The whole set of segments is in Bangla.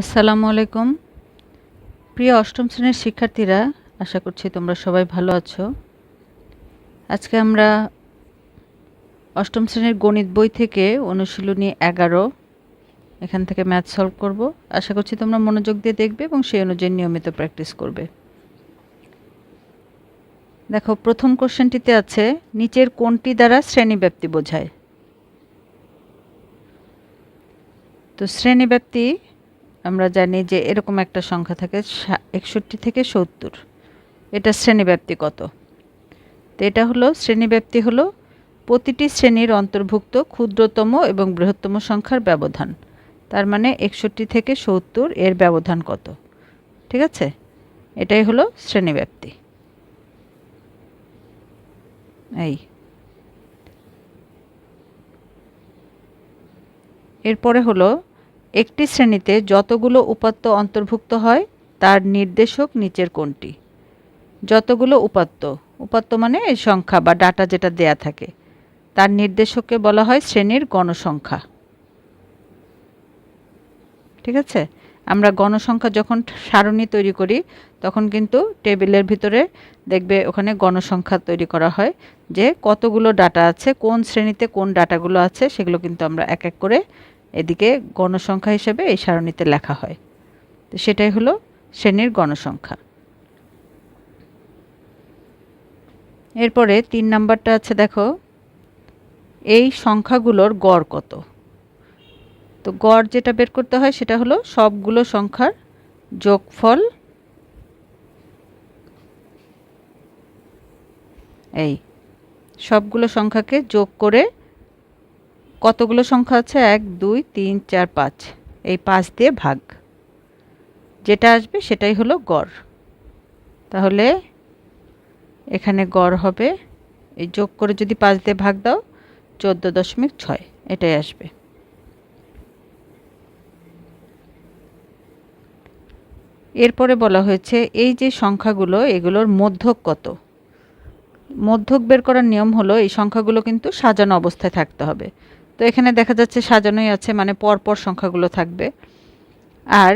আসসালামু আলাইকুম। প্রিয় অষ্টম শ্রেণির শিক্ষার্থীরা, আশা করছি তোমরা সবাই ভালো আছো। আজকে আমরা অষ্টম শ্রেণির গণিত বই থেকে অনুশীলনী এগারো, এখান থেকে ম্যাথ সলভ করব। আশা করছি তোমরা মনোযোগ দিয়ে দেখবে এবং সেই অনুযায়ী নিয়মিত প্র্যাকটিস করবে। দেখো, প্রথম কোশ্চেনটিতে আছে, নিচের কোনটি দ্বারা শ্রেণীব্যাপ্তি বোঝায়? তো শ্রেণীব্যাপ্তি আমরা জানি যে এরকম একটা সংখ্যা থাকে একষট্টি থেকে সত্তর। এটা শ্রেণীব্যাপ্তি কত তো এটা হলো, শ্রেণীব্যাপ্তি হলো প্রতিটি শ্রেণির অন্তর্ভুক্ত ক্ষুদ্রতম এবং বৃহত্তম সংখ্যার ব্যবধান। তার মানে একষট্টি থেকে সত্তর এর ব্যবধান কত? ঠিক আছে? এটাই হলো শ্রেণীব্যাপ্তি। এই। এরপরে হলো একটি শ্রেণীতে যতগুলো উপাত্ত অন্তর্ভুক্ত হয়, তার নির্দেশক নিচের কোনটি? যতগুলো উপাত্ত উপাত্ত মানে সংখ্যা বা ডাটা যেটা দেয়া থাকে। তার নির্দেশককে বলা হয় শ্রেণির গণসংখ্যা। ঠিক আছে? আমরা গণসংখ্যা যখন সারণী তৈরি করি, তখন কিন্তু টেবিলের ভিতরে দেখবে ওখানে গণসংখ্যা তৈরি করা হয় যে কতগুলো ডাটা আছে, কোন শ্রেণীতে কোন ডাটাগুলো আছে, সেগুলো কিন্তু আমরা এক এক করে এদিকে গণসংখ্যা হিসেবে এই সারণীতে লেখা হয়। তো সেটাই হলো শ্রেণির গণসংখ্যা। এরপরে তিন নাম্বারটা আছে দেখো। এই সংখ্যাগুলোর গড় কত? তো গড় যেটা বের করতে হয় সেটা হলো সবগুলো সংখ্যার যোগফল এই সবগুলো সংখ্যাকে যোগ করে কতগুলো সংখ্যা আছে? এক, দুই, তিন, চার, পাঁচ। এই পাঁচ দিয়ে ভাগ। যেটা আসবে সেটাই হলো গড়। তাহলে এখানে গড় হবে। এই যোগ করে যদি পাঁচ দিয়ে ভাগ দাও, চোদ্দ দশমিক ছয়, এটাই আসবে। এরপরে বলা হয়েছে, এই যে সংখ্যাগুলো, এগুলোর মধ্যক কত? মধ্যক বের করার নিয়ম হলো, এই সংখ্যাগুলো কিন্তু সাজানো অবস্থায় থাকতে হবে। তো এখানে দেখা যাচ্ছে সাজানোই আছে মানে পরপর সংখ্যাগুলো থাকবে। আর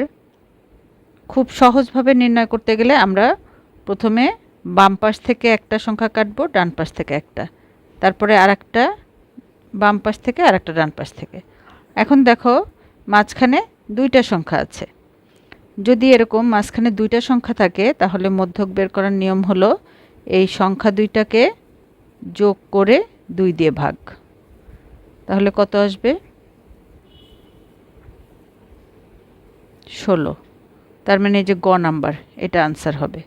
খুব সহজভাবে নির্ণয় করতে গেলে আমরা প্রথমে বাম পাশ থেকে একটা সংখ্যা কাটবো, ডান পাশ থেকে একটা। তারপরে আর একটা বাম পাশ থেকে আর একটা ডান পাশ থেকে। এখন দেখো মাঝখানে দুইটা সংখ্যা আছে। যদি এরকম মাঝখানে দুইটা সংখ্যা থাকে, তাহলে মধ্যক বের করার নিয়ম হলো এই সংখ্যা দুইটাকে যোগ করে দুই দিয়ে ভাগ। তাহলে কত আসবে? ষোলো। তার মানে এই যে গ নাম্বার, এটা আনসার হবে।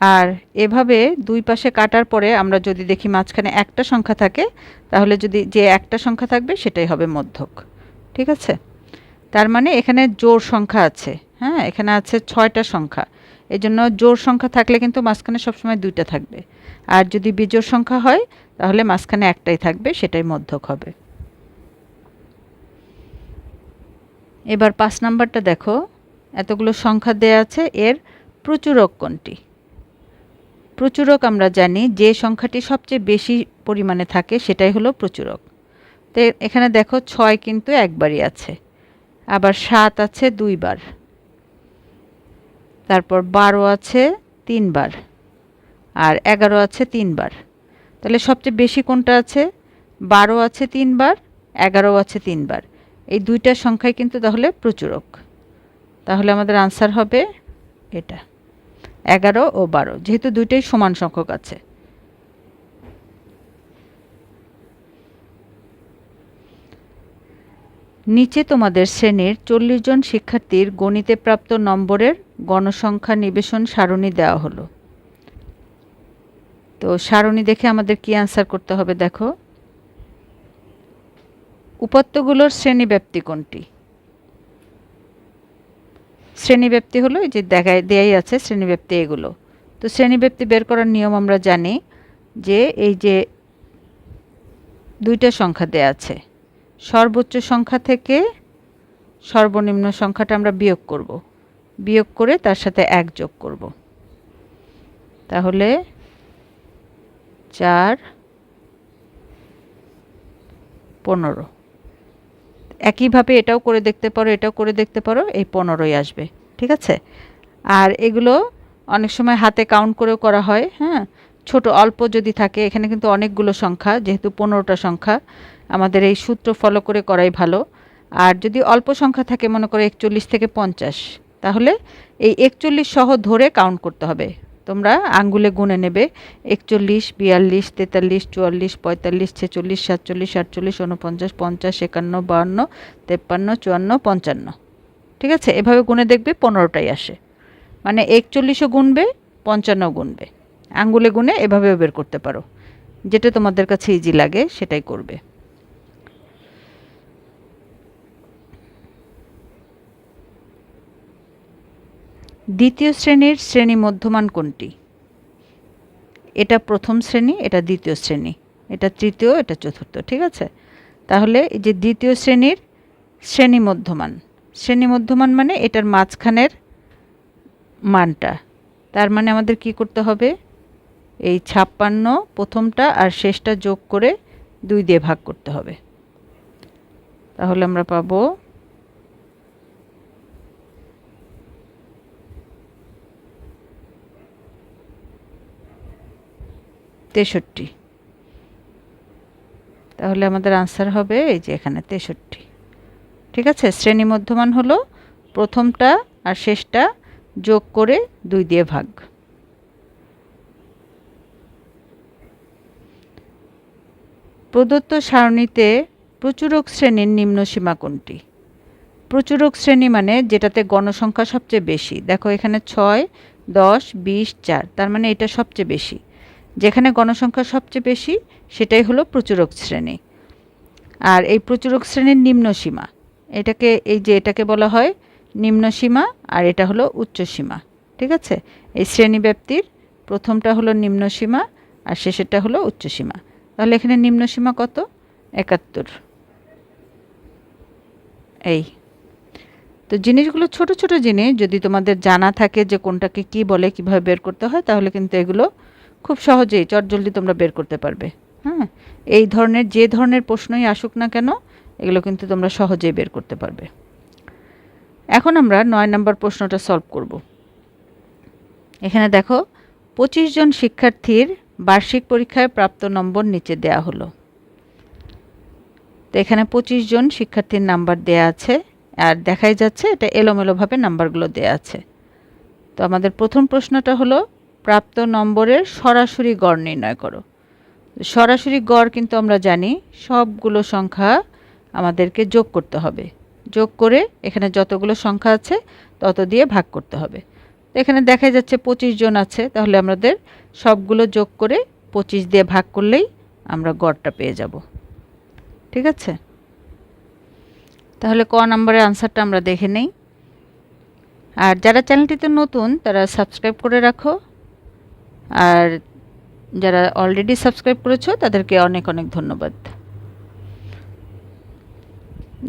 আর এভাবে দুই পাশে কাটার পরে আমরা যদি দেখি মাঝখানে একটা সংখ্যা থাকে, তাহলে যদি যে একটা সংখ্যা থাকবে, সেটাই হবে মধ্যক। ঠিক আছে? তার মানে এখানে জোর সংখ্যা আছে। হ্যাঁ এখানে আছে ছয়টা সংখ্যা। এই জন্য জোর সংখ্যা থাকলে কিন্তু মাঝখানে সবসময় দুইটা থাকবে। আর যদি বিজোড় সংখ্যা হয়, তাহলে মাঝখানে একটাই থাকবে, সেটাই মধ্যক হবে। এবার পাঁচ নাম্বারটা দেখো। এতগুলো সংখ্যা দেয়া আছে, এর প্রচুরক কোনটি? প্রচুরক আমরা জানি, যে সংখ্যাটি সবচেয়ে বেশি পরিমাণে থাকে, সেটাই হলো প্রচুরক। তো এখানে দেখো ছয় কিন্তু একবারই আছে। আবার সাত আছে দুইবার। তারপর বারো আছে তিনবার আর এগারো আছে তিনবার। তাহলে সবচেয়ে বেশি কোনটা আছে? বারো আছে তিনবার, এগারো আছে তিনবার। এই দুইটা সংখ্যায় কিন্তু তাহলে প্রচুরক। তাহলে আমাদের আনসার হবে এটা, এগারো ও বারো। যেহেতু দুইটাই সমান সংখ্যক আছে। নিচে তোমাদের শ্রেণির চল্লিশ জন শিক্ষার্থীর গণিতে প্রাপ্ত নম্বরের গণসংখ্যা নিবেশন সারণী দেওয়া হলো। তো সারণী দেখে আমাদের কি আনসার করতে হবে দেখো। উপাত্তগুলোর শ্রেণীব্যাপ্তি কোনটি? শ্রেণীব্যাপ্তি হলো এই যে দেখায় দেয়াই আছে শ্রেণীব্যাপ্তি এগুলো। তো শ্রেণীব্যাপ্তি বের করার নিয়ম আমরা জানি যে এই যে দুইটা সংখ্যা দেয়া আছে। সর্বোচ্চ সংখ্যা থেকে সর্বনিম্ন সংখ্যাটা আমরা বিয়োগ করব। বিয়োগ করে তার সাথে এক যোগ করব। তাহলে চার পনেরো। একইভাবে এটাও করে দেখতে পারো, এটাও করে দেখতে পারো, এই পনেরোই আসবে, ঠিক আছে? আর এগুলো অনেক সময় হাতে কাউন্ট করেও করা হয় হ্যাঁ? ছোট, অল্প যদি থাকে, এখানে কিন্তু অনেকগুলো সংখ্যা, যেহেতু পনেরোটা সংখ্যা, আমাদের এই সূত্র ফলো করে করাই ভালো। আর যদি অল্প সংখ্যা থাকে, মনে করো একচল্লিশ থেকে পঞ্চাশ তাহলে এই একচল্লিশ সহ ধরে কাউন্ট করতে হবে। তোমরা আঙ্গুলে গুনে নেবে। একচল্লিশ, বিয়াল্লিশ, তেতাল্লিশ, চুয়াল্লিশ, পঁয়তাল্লিশ, ছেচল্লিশ, সাতচল্লিশ, আটচল্লিশ উনপঞ্চাশ পঞ্চাশ, একান্ন বাহান্ন তেপ্পান্ন, চুয়ান্ন, পঞ্চান্ন। ঠিক আছে? এভাবে গুনে দেখবে পনেরোটাই আসে। মানে একচল্লিশও গুনবে পঞ্চান্ন গুনবে। আঙ্গুলে গুনে এভাবেও বের করতে পারো। যেটা তোমাদের কাছে ইজি লাগে, সেটাই করবে। দ্বিতীয় শ্রেণির শ্রেণি মধ্যমান কোনটি? এটা প্রথম শ্রেণি, এটা দ্বিতীয় শ্রেণি, এটা তৃতীয়, এটা চতুর্থ, ঠিক আছে? তাহলে এই যে দ্বিতীয় শ্রেণির শ্রেণি মধ্যমান শ্রেণি মধ্যমান মানে এটার মাঝখানের মানটা, তার মানে আমাদের কি করতে হবে? এই ছাপ্পান্ন প্রথমটা আর শেষটা যোগ করে দুই দিয়ে ভাগ করতে হবে। তাহলে আমরা পাবো তেষট্টি। তাহলে আমাদের আনসার হবে এই যে এখানে তেষট্টি। ঠিক আছে? শ্রেণি মধ্যমান হলো প্রথমটা আর শেষটা যোগ করে দুই দিয়ে ভাগ। প্রদত্ত সারণীতে প্রচুরক শ্রেণির নিম্ন সীমা কোনটি? প্রচুরক শ্রেণি মানে যেটাতে গণসংখ্যা সবচেয়ে বেশি। দেখো এখানে ছয়, দশ, বিশ, চার। তার মানে এটা সবচেয়ে বেশি। যেখানে গণসংখ্যা সবচেয়ে বেশি, সেটাই হলো প্রচুরক শ্রেণি। আর এই প্রচুরক শ্রেণির নিম্ন সীমা, এটাকে, এই যে এটাকে বলা হয় নিম্ন সীমা, আর এটা হলো উচ্চ সীমা, ঠিক আছে? এই শ্রেণি ব্যাপ্তির প্রথমটা হলো নিম্ন সীমা, আর শেষেরটা হলো উচ্চ সীমা। তাহলে এখানে নিম্ন সীমা কত? একাত্তর। এই। তো জিনিসগুলো, ছোট ছোট জিনিস, যদি তোমাদের জানা থাকে যে কোনটাকে কি বলে, কীভাবে বের করতে হয়, তাহলে কিন্তু এগুলো খুব সহজেই চটজলদি তোমরা বের করতে পারবে। হ্যাঁ? এই ধরনের, যে ধরনের প্রশ্নই আসুক না কেন, এগুলো কিন্তু তোমরা সহজেই বের করতে পারবে। এখন আমরা নয় নম্বর প্রশ্নটা সলভ করব। এখানে দেখো, পঁচিশ জন শিক্ষার্থীর বার্ষিক পরীক্ষায় প্রাপ্ত নম্বর নিচে দেয়া হলো। তো এখানে পঁচিশ জন শিক্ষার্থীর নাম্বার দেয়া আছে, আর দেখাই যাচ্ছে এটা এলোমেলোভাবে নাম্বারগুলো দেয়া আছে। তো আমাদের প্রথম প্রশ্নটা হলো প্রাপ্ত নম্বরের সরাসরি গড় নির্ণয় করো। সরাসরি গড় কিন্তু আমরা জানি সবগুলো সংখ্যা আমাদেরকে যোগ করতে হবে। যোগ করে এখানে যতগুলো সংখ্যা আছে তত দিয়ে ভাগ করতে হবে। এখানে দেখা যাচ্ছে পঁচিশ জন আছে, তাহলে আমাদের সবগুলো যোগ করে পঁচিশ দিয়ে ভাগ করলেই আমরা গড়টা পেয়ে যাব। ঠিক আছে? তাহলে ক নম্বরের আনসারটা আমরা দেখে নেই। আর যারা চ্যানেলটিতে নতুন, তারা সাবস্ক্রাইব করে রাখো। আর যারা অলরেডি সাবস্ক্রাইব করেছ, তাদেরকে অনেক অনেক ধন্যবাদ।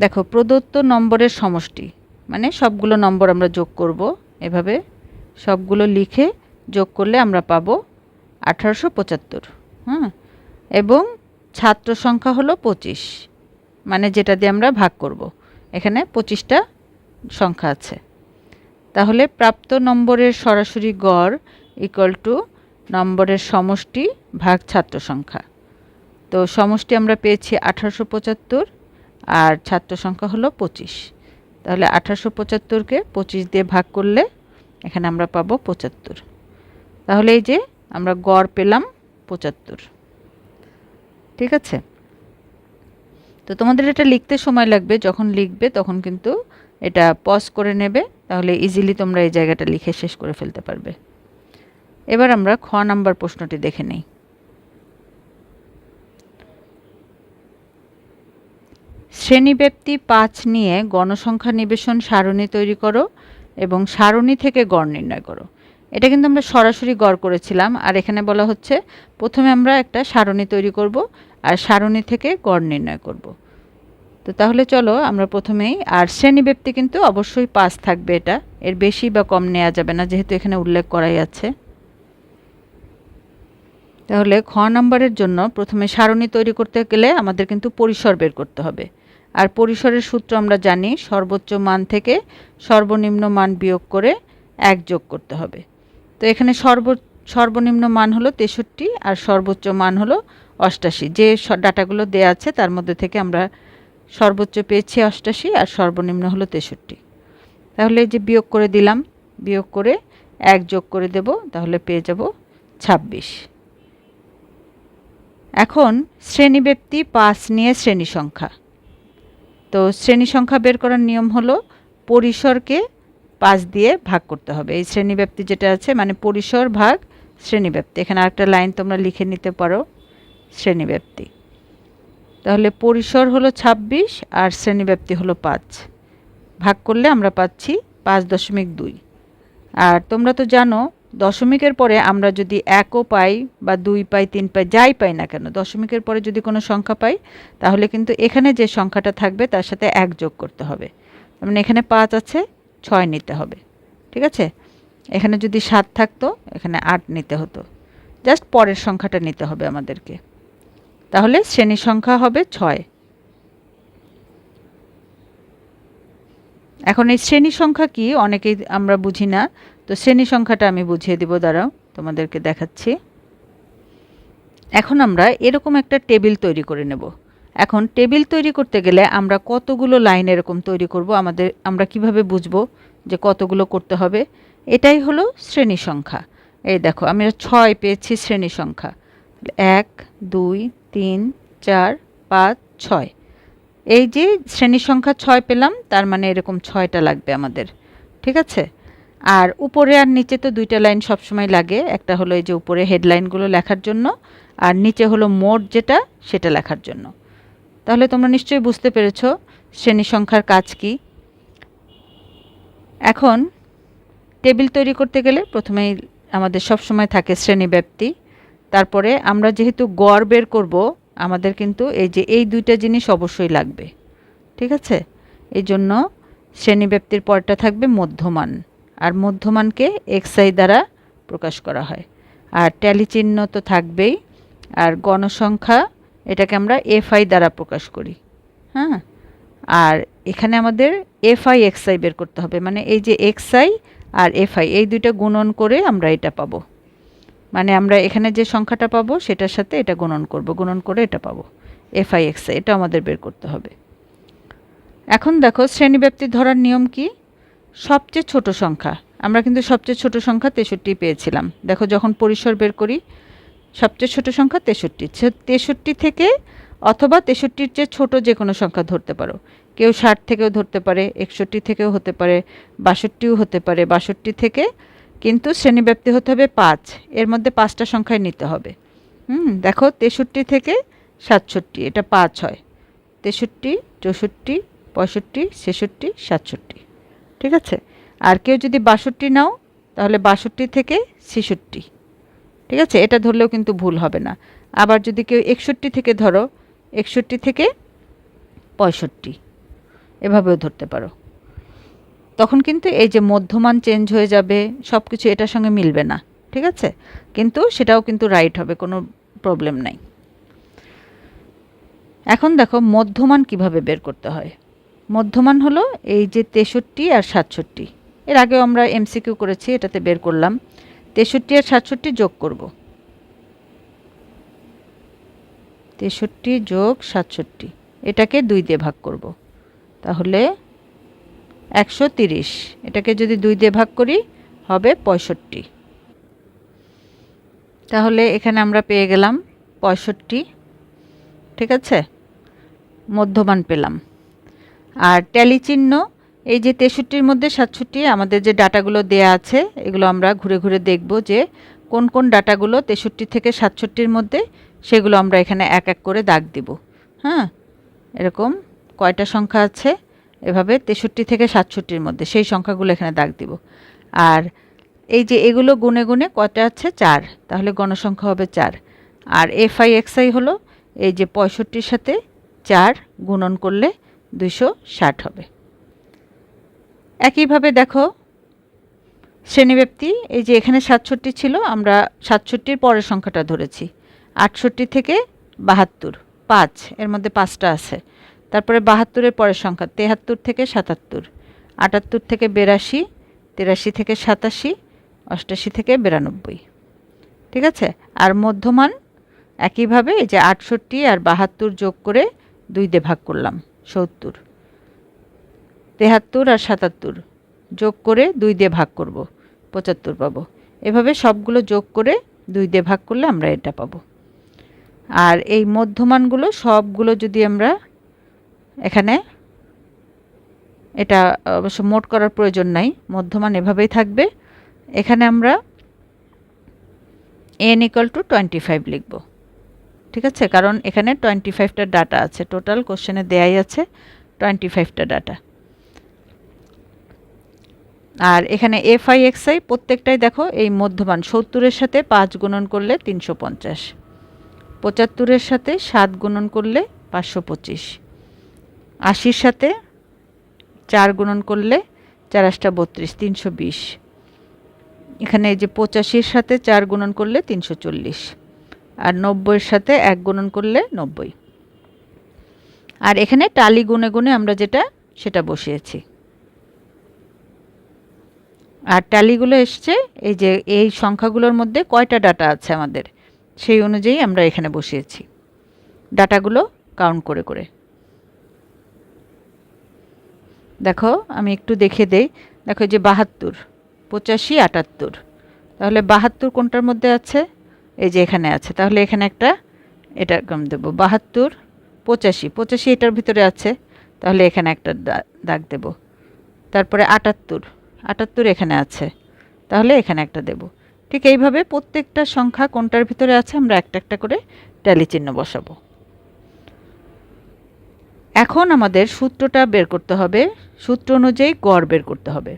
দেখো, প্রদত্ত নম্বরের সমষ্টি মানে সবগুলো নম্বর আমরা যোগ করব এভাবে। সবগুলো লিখে যোগ করলে আমরা পাব আঠারোশো পঁচাত্তর হ্যাঁ এবং ছাত্র সংখ্যা হলো পঁচিশ মানে যেটা দিয়ে আমরা ভাগ করব। এখানে পঁচিশটা সংখ্যা আছে। তাহলে প্রাপ্ত নম্বরের সরাসরি গড় ইকুয়াল টু নম্বরের সমষ্টি ভাগ ছাত্র সংখ্যা। তো সমষ্টি আমরা পেয়েছি আঠারোশো পঁচাত্তর আর ছাত্র সংখ্যা হলো পঁচিশ। তাহলে আঠারোশো পঁচাত্তরকে পঁচিশ দিয়ে ভাগ করলে এখানে আমরা পাবো পঁচাত্তর। তাহলে এই যে আমরা গড় পেলাম পঁচাত্তর। ঠিক আছে? তো তোমাদের এটা লিখতে সময় লাগবে, যখন লিখবে তখন কিন্তু এটা পজ করে নেবে, তাহলে ইজিলি তোমরা এই জায়গাটা লিখে শেষ করে ফেলতে পারবে। এবার আমরা খ নাম্বার প্রশ্নটি দেখে নিই। শ্রেণীব্যাপ্তি পাঁচ নিয়ে গণসংখ্যা নিবেশন সারণী তৈরি করো এবং সারণী থেকে গড় নির্ণয় করো। এটা কিন্তু আমরা সরাসরি গড় করেছিলাম আর এখানে বলা হচ্ছে প্রথমে আমরা একটা সারণী তৈরি করব আর সারণী থেকে গড় নির্ণয় করব। তো তাহলে চলো আমরা প্রথমেই, আর শ্রেণীব্যাপ্তি কিন্তু অবশ্যই পাঁচ থাকবে এটা, এর বেশি বা কম নেওয়া যাবে না যেহেতু এখানে উল্লেখ করাই আছে। তাহলে খ নম্বরের জন্য প্রথমে সারণী তৈরি করতে গেলে আমাদের কিন্তু পরিসর বের করতে হবে। আর পরিসরের সূত্র আমরা জানি, সর্বোচ্চ মান থেকে সর্বনিম্ন মান বিয়োগ করে এক যোগ করতে হবে। তো এখানে সর্ব, সর্বনিম্ন মান হলো তেষট্টি আর সর্বোচ্চ মান হলো অষ্টাশি। যে ডাটাগুলো দেয়া আছে তার মধ্যে থেকে আমরা সর্বোচ্চ পেয়েছি অষ্টাশি আর সর্বনিম্ন হলো তেষট্টি। তাহলে যে বিয়োগ করে দিলাম, বিয়োগ করে এক যোগ করে দেব, তাহলে পেয়ে যাব ছাব্বিশ। এখন শ্রেণীব্যক্তি পাঁচ নিয়ে শ্রেণি সংখ্যা। তো শ্রেণি সংখ্যা বের করার নিয়ম হলো পরিসরকে পাঁচ দিয়ে ভাগ করতে হবে। এই শ্রেণীব্যাপ্তি যেটা আছে মানে পরিসর ভাগ শ্রেণীব্যাপ্তি এখানে আরেকটা লাইন তোমরা লিখে নিতে পারো শ্রেণীব্যাপ্তি তাহলে পরিসর হলো ছাব্বিশ আর শ্রেণীব্যাপ্তি হলো পাঁচ। ভাগ করলে আমরা পাচ্ছি পাঁচ দশমিক দুই। আর তোমরা তো জানো দশমিকের পরে আমরা যদি একও পাই বা দুই পাই, তিন পাই, যাই পাই না কেন, দশমিকের পরে যদি কোনো সংখ্যা পাই, তাহলে কিন্তু এখানে যে সংখ্যাটা থাকবে তার সাথে এক যোগ করতে হবে। মানে এখানে পাঁচ আছে, ছয় নিতে হবে। ঠিক আছে? এখানে যদি সাত থাকতো, এখানে আট নিতে হতো। জাস্ট পরের সংখ্যাটা নিতে হবে আমাদেরকে। তাহলে শ্রেণি সংখ্যা হবে ছয়। এখন এই শ্রেণি সংখ্যা কি? অনেকেই আমরা বুঝি না। তো শ্রেণি সংখ্যাটা আমি বুঝিয়ে দিব, দাঁড়াও, তোমাদেরকে দেখাচ্ছি। এখন আমরা এরকম একটা টেবিল তৈরি করে নেব। এখন টেবিল তৈরি করতে গেলে আমরা কতগুলো লাইন এরকম তৈরি করব, আমাদের, আমরা কীভাবে বুঝব যে কতগুলো করতে হবে? এটাই হলো শ্রেণি সংখ্যা। এই দেখো, আমি ছয় পেয়েছি শ্রেণি সংখ্যা। এক, দুই, তিন, চার, পাঁচ, ছয়। এই যে শ্রেণি সংখ্যা ছয় পেলাম, তার মানে এরকম ছয়টা লাগবে আমাদের। ঠিক আছে? আর উপরে আর নিচে তো দুইটা লাইন সবসময় লাগে। একটা হলো এই যে উপরে হেডলাইনগুলো লেখার জন্য, আর নিচে হলো মোট যেটা, সেটা লেখার জন্য। তাহলে তোমরা নিশ্চয়ই বুঝতে পেরেছ শ্রেণি সংখ্যার কাজ কি। এখন টেবিল তৈরি করতে গেলে প্রথমেই আমাদের সব সময় থাকে শ্রেণীব্যাপ্তি তারপরে আমরা যেহেতু গড় বের করব, আমাদের কিন্তু এই যে এই দুইটা জিনিস অবশ্যই লাগবে। ঠিক আছে? এই জন্য শ্রেণীব্যাপ্তির পরটা থাকবে মধ্যমান। আর মধ্যমানকে এক্সআই দ্বারা প্রকাশ করা হয়। আর ট্যালি চিহ্ন তো থাকবেই। আর গণসংখ্যা এটাকে আমরা এফআই দ্বারা প্রকাশ করি। হ্যাঁ? আর এখানে আমাদের এফআই এক্সআই বের করতে হবে। মানে এই যে এক্সআই আর এফআই এই দুইটা গুণন করে আমরা এটা পাবো। মানে আমরা এখানে যে সংখ্যাটা পাবো, সেটার সাথে এটা গুণন করব। গুণন করে এটা পাবো। এফআই এক্সআই এটা আমাদের বের করতে হবে। এখন দেখো শ্রেণীব্যাপ্তি ধরার নিয়ম কি? সবচেয়ে ছোট সংখ্যা। আমরা কিন্তু সবচেয়ে ছোট সংখ্যা তেষট্টি পেয়েছিলাম। দেখো, যখন পরিসর বের করি, সবচেয়ে ছোট সংখ্যা তেষট্টি। তেষট্টি থেকে অথবা তেষট্টির চেয়ে ছোট যে কোনো সংখ্যা ধরতে পারো। কেউ ষাট থেকেও ধরতে পারে, একষট্টি থেকেও হতে পারে, বাষট্টিও হতে পারে, বাষট্টি থেকে কিন্তু শ্রেণীব্যাপ্তি হতে হবে পাঁচ। এর মধ্যে পাঁচটা সংখ্যায় নিতে হবে। হুম, দেখো, তেষট্টি থেকে সাতষট্টি, এটা পাঁচ হয়। তেষট্টি, চৌষট্টি, পঁয়ষট্টি, ছেষট্টি, সাতষট্টি। ঠিক আছে? আর কেউ যদি বাষট্টি নাও, তাহলে বাষট্টি থেকে ছেষট্টি। ঠিক আছে? এটা ধরলেও কিন্তু ভুল হবে না। আবার যদি কেউ একষট্টি থেকে ধরো, একষট্টি থেকে পঁয়ষট্টি। এভাবেও ধরতে পারো। তখন কিন্তু এই যে মধ্যমান চেঞ্জ হয়ে যাবে সব কিছু এটার সঙ্গে মিলবে না। ঠিক আছে? কিন্তু সেটাও কিন্তু রাইট হবে, কোনো প্রবলেম নাই। এখন দেখো মধ্যমান কীভাবে বের করতে হয়। মধ্যমান হলো এই যে তেষট্টি আর সাতষট্টি। এর আগেও আমরা এমসিকিউ করেছি, এটাতে বের করলাম। তেষট্টি আর সাতষট্টি যোগ করব। তেষট্টি যোগ সাতষট্টি, এটাকে দুই দিয়ে ভাগ করব। তাহলে একশো তিরিশ, এটাকে যদি দুই দিয়ে ভাগ করি, হবে পঁয়ষট্টি। তাহলে এখানে আমরা পেয়ে গেলাম পঁয়ষট্টি, ঠিক আছে? মধ্যমান পেলাম। আর ট্যালি চিহ্ন, এই যে তেষট্টির মধ্যে সাতষট্টি, আমাদের যে ডাটাগুলো দেয়া আছে, এগুলো আমরা ঘুরে ঘুরে দেখব যে কোন কোন ডাটাগুলো তেষট্টি থেকে সাতষট্টির মধ্যে, সেগুলো আমরা এখানে এক এক করে দাগ দিব। হ্যাঁ? এরকম কয়টা সংখ্যা আছে? এভাবে তেষট্টি থেকে সাতষট্টির মধ্যে, সেই সংখ্যাগুলো এখানে দাগ দিব। আর এই যে এগুলো গুনে গুনে কয়টা আছে? চার। তাহলে গণসংখ্যা হবে চার। আর এফ আই এক্স আই হলো এই যে পঁয়ষট্টির সাথে চার গুণন করলে দুশো ষাট হবে। একইভাবে দেখো, শ্রেণীব্যাপ্তি, এই যে এখানে সাতষট্টি ছিল, আমরা সাতষট্টির পরের সংখ্যাটা ধরেছি। আটষট্টি থেকে বাহাত্তর, পাঁচ, এর মধ্যে পাঁচটা আছে। তারপরে বাহাত্তরের পরের সংখ্যা, তেহাত্তর থেকে সাতাত্তর, আটাত্তর থেকে বেরাশি, তিরাশি থেকে সাতাশি, অষ্টাশি থেকে বিরানব্বই। ঠিক আছে? আর মধ্যমান, একইভাবে এই যে আটষট্টি আর বাহাত্তর যোগ করে দুই দিয়ে ভাগ করলাম। সত্তর। তেহাত্তর আর সাতাত্তর। যোগ করে দুই দিয়ে ভাগ করব, পঁচাত্তর পাবো। এভাবে সবগুলো যোগ করে দুই দিয়ে ভাগ করলে আমরা এটা পাবো। আর এই মধ্যমানগুলো সবগুলো যদি আমরা এখানে, এটা অবশ্য মোট করার প্রয়োজন নাই, মধ্যমান এভাবেই থাকবে। এখানে আমরা n equal to twenty five লিখব। ঠিক আছে? কারণ এখানে টোয়েন্টি ফাইভটা ডাটা আছে। টোটাল কোশ্চেনে দেয়াই আছে টোয়েন্টি ফাইভটা ডাটা আর এখানে এফ আই এক্স আই প্রত্যেকটাই দেখো এই মধ্যমান। সত্তরের সাথে পাঁচ গুণন করলে তিনশো পঞ্চাশ। পঁচাত্তরের সাথে সাত গুণন করলে পাঁচশো পঁচিশ। আশির সাথে চার গুণন করলে চার বত্রিশ, তিনশো বিশ। এখানে এই যে পঁচাশির সাথে চার গুণন করলে তিনশো চল্লিশ। আর নব্বইয়ের সাথে এক গুণন করলে নব্বই। আর এখানে টালি গুনে গুনে আমরা যেটা, সেটা বসিয়েছি। আর ট্যালিগুলো এসছে, এই যে এই সংখ্যাগুলোর মধ্যে কয়টা ডাটা আছে আমাদের, সেই অনুযায়ী আমরা এখানে বসিয়েছি। ডাটাগুলো কাউন্ট করে করে। দেখো, আমি একটু দেখে দেই। দেখো যে বাহাত্তর, পঁচাশি আটাত্তর। তাহলে বাহাত্তর কোনটার মধ্যে আছে? এই যে এখানে আছে। তাহলে এখানে একটা এটা কম দেবো। বাহাত্তর, পঁচাশি পঁচাশি এটার ভিতরে আছে। তাহলে এখানে একটা দাগ দেব। তারপরে আটাত্তর আটাত্তর এখানে আছে। তাহলে এখানে একটা দেব। ঠিক এইভাবে প্রত্যেকটা সংখ্যা কোনটার ভিতরে আছে আমরা একটা একটা করে ট্যালি চিহ্ন বসাবো। এখন আমাদের সূত্রটা বের করতে হবে। সূত্র অনুযায়ী গড় বের করতে হবে।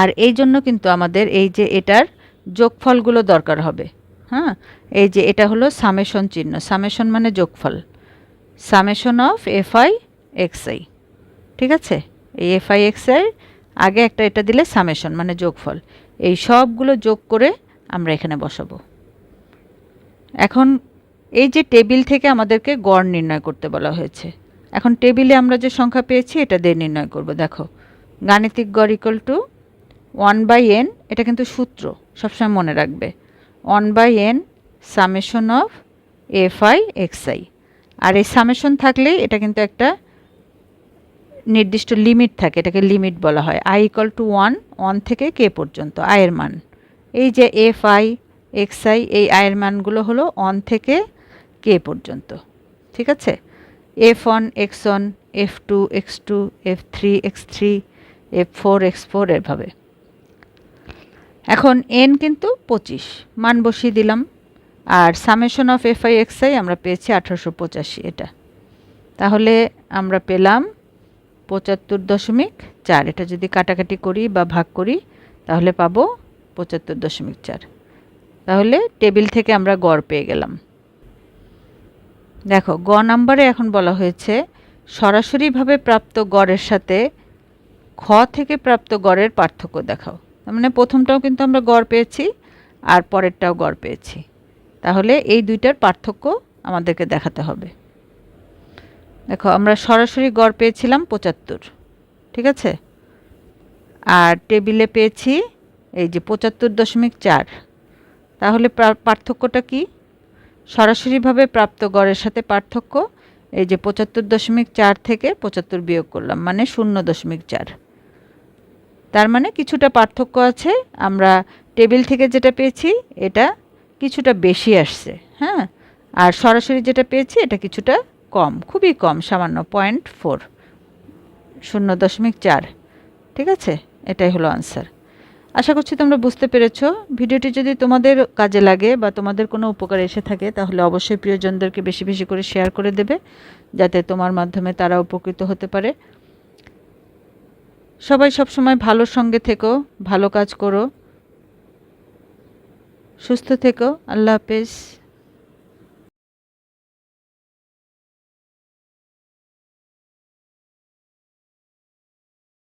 আর এই জন্য কিন্তু আমাদের এই যে এটার যোগফলগুলো দরকার হবে। হ্যাঁ? এই যে এটা হলো সামেশন চিহ্ন। সামেশন মানে যোগফল। Summation of F I X I ঠিক আছে? এই এফ আই এক্স আই আগে একটা এটা দিলে সামেশন মানে যোগফল। এই সবগুলো যোগ করে আমরা এখানে বসাবো। এখন এই যে টেবিল থেকে আমাদেরকে গড় নির্ণয় করতে বলা হয়েছে। এখন টেবিলে আমরা যে সংখ্যা পেয়েছি, এটা দিয়ে নির্ণয় করব। দেখো, গাণিতিক গড় equal to one by N এটা কিন্তু সূত্র, সবসময় মনে রাখবে। One by N summation of F I X I. আর এই সামেশন থাকলেই এটা কিন্তু একটা নির্দিষ্ট লিমিট থাকে, এটাকে লিমিট বলা হয়। I equal to one one থেকে কে পর্যন্ত? আয়ের মান। এই যে এফ আই এক্স আই, এই আয়ের মানগুলো হলো ওয়ান থেকে কে পর্যন্ত। ঠিক আছে? F one, X one, F two, X two, F three, X three, F four, X four এভাবে। এখন এন কিন্তু পঁচিশ। মান বসিয়ে দিলাম। আর summation of F I X I আমরা পেয়েছি আঠারোশো পঁচাশি এটা। তাহলে আমরা পেলাম পঁচাত্তর দশমিক চার। এটা যদি কাটাকাটি করি বা ভাগ করি, তাহলে পাবো পঁচাত্তর দশমিক চার। তাহলে টেবিল থেকে আমরা গড় পেয়ে গেলাম। দেখো, গ নাম্বারে এখন বলা হয়েছে, সরাসরিভাবে প্রাপ্ত গড়ের সাথে খ থেকে প্রাপ্ত গড়ের পার্থক্য দেখাও। মানে প্রথমটাও কিন্তু আমরা গড় পেয়েছি আর পরেরটাও গড় পেয়েছি। তাহলে এই দুইটার পার্থক্য আমাদেরকে দেখাতে হবে। দেখো, আমরা সরাসরি গড় পেয়েছিলাম পঁচাত্তর, ঠিক আছে? আর টেবিলে পেয়েছি এই যে পঁচাত্তর দশমিক চার। তাহলে পার্থক্যটা কি? সরাসরিভাবে প্রাপ্ত গড়ের সাথে পার্থক্য এই যে পঁচাত্তর দশমিক চার থেকে পঁচাত্তর বিয়োগ করলাম মানে শূন্য দশমিক চার। তার মানে কিছুটা পার্থক্য আছে। আমরা টেবিল থেকে যেটা পেয়েছি, এটা কিছুটা বেশি আসছে হ্যাঁ? আর সরাসরি যেটা পেয়েছি, এটা কিছুটা কম, খুবই কম, সামান্য পয়েন্ট ফোর, শূন্য দশমিক চার, ঠিক আছে? এটাই হলো আনসার। আশা করছি তোমরা বুঝতে পেরেছ। ভিডিওটি যদি তোমাদের কাজে লাগে বা তোমাদের কোনো উপকার এসে থাকে, তাহলে অবশ্যই প্রিয়জনদেরকে বেশি বেশি করে শেয়ার করে দেবে, যাতে তোমার মাধ্যমে তারা উপকৃত হতে পারে। সবাই সব সময় ভালো সঙ্গে থেকো ভালো কাজ করো। সুস্থ থেকো আল্লাহ হাফেজ।